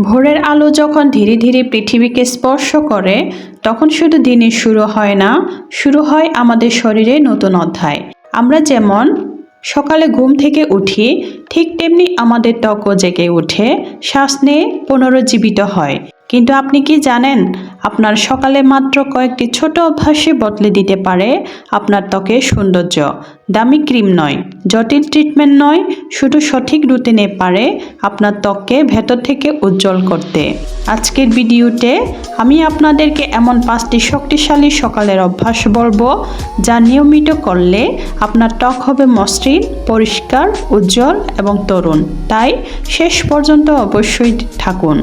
ভোরের আলো যখন ধীরে ধীরে পৃথিবীকে স্পর্শ করে, তখন শুধু দিনের শুরু হয় না, শুরু হয় আমাদের শরীরে নতুন অধ্যায়। আমরা যেমন সকালে ঘুম থেকে উঠি, ঠিক তেমনি আমাদের ত্বকও জেগে উঠে, শ্বাস নিয়ে পুনরুজ্জীবিত হয়। কিন্তু আপনি কি জানেন আপনার সকালে মাত্র কয়েকটি ছোট অভ্যাসে বদলে দিতে পারে আপনার ত্বকের সৌন্দর্য। দামি ক্রিম নয়, জটিল ট্রিটমেন্ট নয়, শুধু সঠিক রুটিনে পারে আপনার ত্বককে ভেতর থেকে উজ্জ্বল করতে। আজকের ভিডিওতে আমি আপনাদেরকে এমন পাঁচটি শক্তিশালী সকালের অভ্যাস বলব যা নিয়মিত করলে আপনার ত্বক হবে মসৃণ, পরিষ্কার, উজ্জ্বল এবং তরুণ। তাই শেষ পর্যন্ত অবশ্যই থাকুন।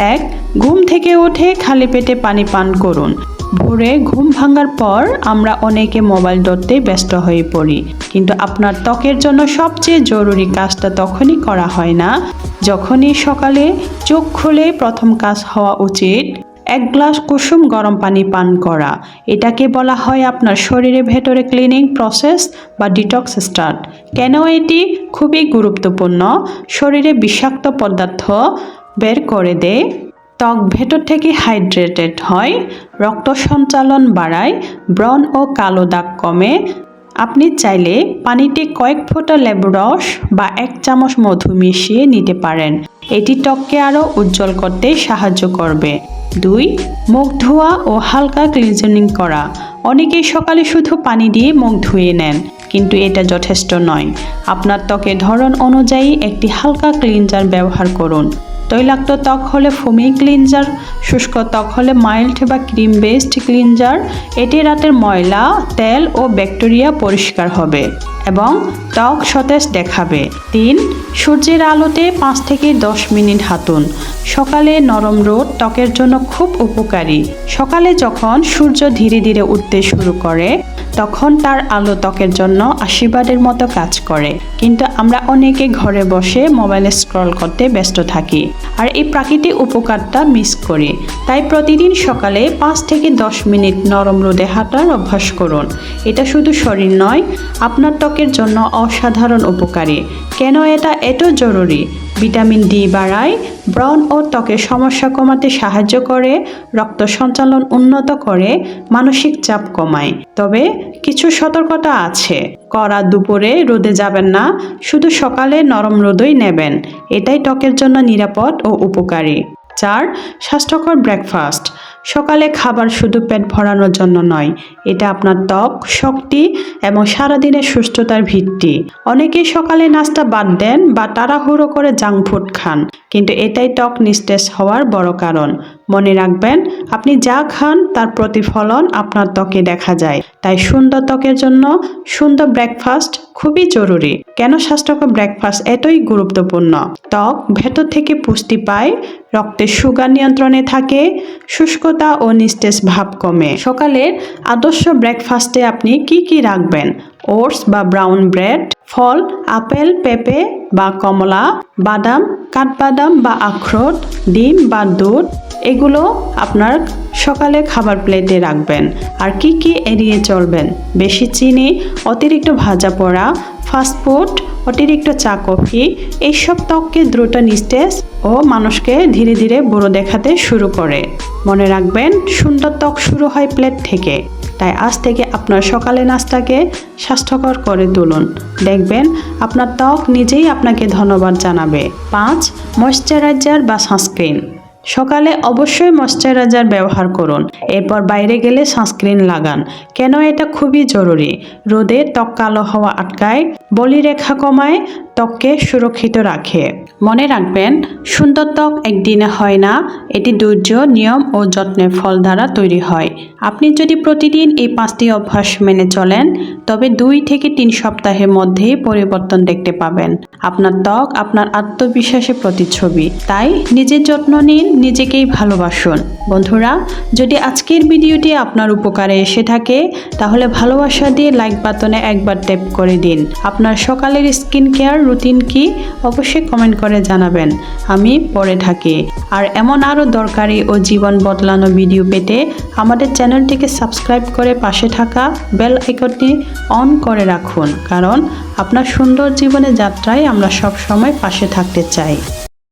এক, ঘুম থেকে উঠে খালি পেটে পানি পান করুন। ভোরে ঘুম ভাঙার পর আমরা অনেকে মোবাইল ধরতে ব্যস্ত হয়ে পড়ি। কিন্তু আপনার ত্বকের জন্য সবচেয়ে জরুরি কাজটা তখনই করা হয় না। যখনই সকালে চোখ খুলে প্রথম কাজ হওয়া উচিত, এক গ্লাস কুসুম গরম পানি পান করা। এটাকে বলা হয় আপনার শরীরের ভেতরে ক্লিনিং প্রসেস বা ডিটক্স স্টার্ট কেন এটি? খুবই গুরুত্বপূর্ণ। শরীরে বিষাক্ত পদার্থ বের করে দেয় ত্বক ভেতর থেকে হাইড্রেটেড হয়। রক্ত সঞ্চালন বাড়ায়। ব্রণ ও কালো দাগ কমে। আপনি চাইলে পানিতে কয়েক ফোঁটা লেবু রস বা এক চামচ মধু মিশিয়ে নিতে পারেন। এটি ত্বককে আরও উজ্জ্বল করতে সাহায্য করবে। দুই, মুখ ধোয়া ও হালকা ক্লিনজিং করা। অনেকেই সকালে শুধু পানি দিয়ে মুখ ধুয়ে নেন, কিন্তু এটা যথেষ্ট নয়। আপনার ত্বকের ধরন অনুযায়ী একটি হালকা ক্লিনজার ব্যবহার করুন। তৈলাক্ত ত্বক হলে ফোমি ক্লিনজার শুষ্ক ত্বক হলে মাইল্ড বা ক্রিম বেসড ক্লিনজার এটি রাতের ময়লা, তেল ও ব্যাকটেরিয়া পরিষ্কার হবে। এবং ত্বক সতেজ দেখাবে। তিন, সূর্যের আলোতে পাঁচ থেকে দশ মিনিট হাঁটুন। সকালে নরম রোদ ত্বকের জন্য খুব উপকারী। সকালে যখন সূর্য ধীরে ধীরে উঠতে শুরু করে, তখন তার আলো ত্বকের জন্য আশীর্বাদের মতো কাজ করে। কিন্তু আমরা অনেকে ঘরে বসে মোবাইলে স্ক্রল করতে ব্যস্ত থাকি আর এই প্রাকৃতিক উপকারটা মিস করি। তাই প্রতিদিন সকালে পাঁচ থেকে দশ মিনিট নরম রোদে হাঁটার অভ্যাস করুন। এটা শুধু শরীর নয়, আপনার ত্বকের জন্য অসাধারণ উপকারী। কেন এটা এত জরুরি? ভিটামিন ডি বাড়ায়, ব্রণ ও ত্বকের সমস্যা কমাতে সাহায্য করে, রক্ত সঞ্চালন উন্নত করে, মানসিক চাপ কমায়। তবে কিছু সতর্কতা আছে। কড়া দুপুরে রোদে যাবেন না, শুধু সকালে নরম রোদই নেবেন। এটাই ত্বকের জন্য নিরাপদ ও উপকারী। চার, স্বাস্থ্যকর ব্রেকফাস্ট সকালে খাবার শুধু পেট ভরানোর জন্য নয়, এটা আপনার ত্বক, শক্তি এবং সারাদিনের সুস্থতার ভিত্তি। অনেকেই সকালে নাস্তা বাদ দেন বা তাড়াহুড়ো করে জাঙ্ক ফুড খান, কিন্তু এটাই ত্বক নিস্তেজ হওয়ার বড় কারণ। মনে রাখবেন, আপনি যা খান তার প্রতিফলন আপনার ত্বকে দেখা যায়। তাই সুন্দর ত্বকের জন্য সুন্দর ব্রেকফাস্ট খুবই জরুরি। কেন স্বাস্থ্যকর ব্রেকফাস্ট এতই গুরুত্বপূর্ণ? ত্বক ভেতর থেকে পুষ্টি পায় রক্তের সুগার নিয়ন্ত্রণে থাকে, শুষ্কতা ও নিস্তেজ ভাব কমে। সকালের আদর্শ ব্রেকফাস্টে আপনি কি কি রাখবেন? ওটস বা ব্রাউন ব্রেড ফল, আপেল, পেঁপে বা কমলা, বাদাম, কাঠবাদাম বা আখরোট, ডিম বা দুধ, এগুলো আপনার সকালে খাবার প্লেটে রাখবেন। আর কি কি এড়িয়ে চলবেন? বেশি চিনি, অতিরিক্ত ভাজা পোড়া ফাস্টফুড অতিরিক্ত চা, কফি এইসব ত্বককে দ্রুত নিস্তেজ ও মানুষকে ধীরে ধীরে বুড়ো দেখাতে শুরু করে। মনে রাখবেন, সুন্দর ত্বক শুরু হয় প্লেট থেকে। তাই আজ থেকে আপনার সকালে নাস্তাকে স্বাস্থ্যকর করে তুলুন। দেখবেন, আপনার ত্বক নিজেই আপনাকে ধন্যবাদ জানাবে। পাঁচ, ময়শ্চারাইজার বা সানস্ক্রিন। সকালে অবশ্যই ময়শ্চারাইজার ব্যবহার করুন। এরপর বাইরে গেলে সানস্ক্রিন লাগান। কেন এটা খুবই জরুরি? রোদে ত্বক কালো হওয়া আটকায়, বলিরেখা কমায় ত্বককে সুরক্ষিত রাখে। মনে রাখবেন, সুন্দর ত্বক একদিনে হয় না, এটি ধৈর্য, নিয়ম ও যত্নের ফল দ্বারা তৈরি হয়। আপনি যদি প্রতিদিন এই পাঁচটি অভ্যাস মেনে চলেন, তবে দুই থেকে তিন সপ্তাহের মধ্যেই পরিবর্তন দেখতে পাবেন। আপনার ত্বক আপনার আত্মবিশ্বাসের প্রতিচ্ছবি। তাই নিজের যত্ন নিন, নিজেকেই ভালোবাসুন। বন্ধুরা, যদি আজকের ভিডিওটি আপনার উপকারে এসে থাকে, তাহলে ভালোবাসা দিয়ে লাইক বাটনে একবার ট্যাপ করে দিন। আপনার সকালের স্কিন কেয়ার রুটিন কি, অবশ্যই কমেন্ট করে জানাবেন। আমি পরে থাকি আর এমন আরও দরকারি ও জীবন বদলানো ভিডিও পেতে আমাদের চ্যানেলটিকে সাবস্ক্রাইব করে পাশে থাকা বেল আইকনটি অন করে রাখুন। কারণ আপনার সুন্দর জীবনের যাত্রায় আমরা সব সময় পাশে থাকতে চাই।